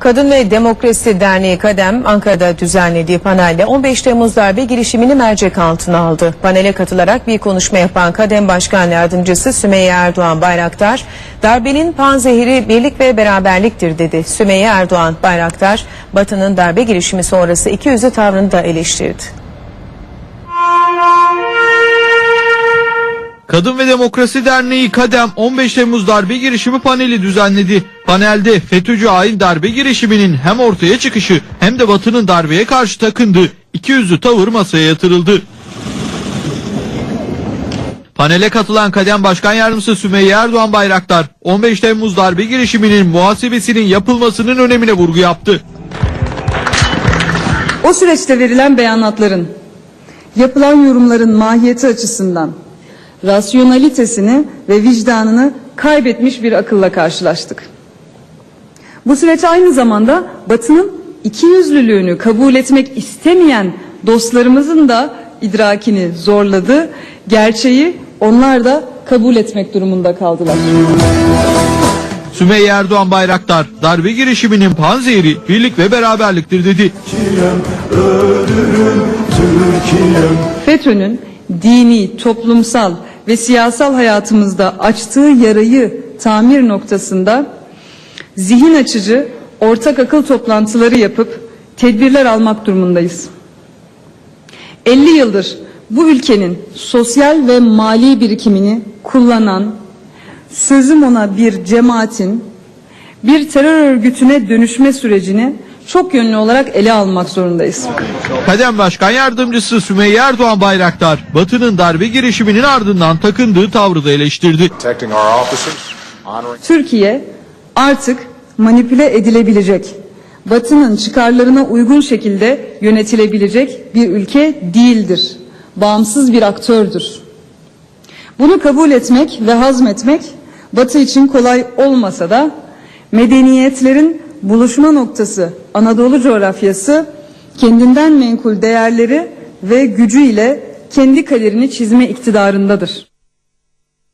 Kadın ve Demokrasi Derneği Kadem Ankara'da düzenlediği panelde 15 Temmuz darbe girişimini mercek altına aldı. Panele katılarak bir konuşma yapan Kadem Başkan Yardımcısı Sümeyye Erdoğan Bayraktar, darbenin panzehiri birlik ve beraberliktir dedi. Sümeyye Erdoğan Bayraktar, Batı'nın darbe girişimi sonrası iki yüzlü tavrını da eleştirdi. Kadın ve Demokrasi Derneği Kadem 15 Temmuz darbe girişimi paneli düzenledi. Panelde FETÖ'cü hain darbe girişiminin hem ortaya çıkışı hem de Batı'nın darbeye karşı takındığı iki yüzlü tavır masaya yatırıldı. Panele katılan Kadem Başkan Yardımcısı Sümeyye Erdoğan Bayraktar 15 Temmuz darbe girişiminin muhasebesinin yapılmasının önemine vurgu yaptı. O süreçte verilen beyanatların, yapılan yorumların mahiyeti açısından rasyonalitesini ve vicdanını kaybetmiş bir akılla karşılaştık. Bu süreç aynı zamanda Batı'nın ikiyüzlülüğünü kabul etmek istemeyen dostlarımızın da idrakini zorladı. Gerçeği onlar da kabul etmek durumunda kaldılar. Sümeyye Erdoğan Bayraktar darbe girişiminin panzehiri birlik ve beraberliktir dedi. FETÖ'nün dini, toplumsal ve siyasal hayatımızda açtığı yarayı tamir noktasında zihin açıcı ortak akıl toplantıları yapıp tedbirler almak durumundayız. 50 yıldır bu ülkenin sosyal ve mali birikimini kullanan sözüm ona bir cemaatin bir terör örgütüne dönüşme sürecini çok yönlü olarak ele almak zorundayız. Kadem Başkan Yardımcısı Sümeyye Erdoğan Bayraktar, Batı'nın darbe girişiminin ardından takındığı tavrı da eleştirdi. Türkiye artık manipüle edilebilecek, Batı'nın çıkarlarına uygun şekilde yönetilebilecek bir ülke değildir. Bağımsız bir aktördür. Bunu kabul etmek ve hazmetmek Batı için kolay olmasa da medeniyetlerin buluşma noktası Anadolu coğrafyası kendinden menkul değerleri ve gücüyle kendi kaderini çizme iktidarındadır.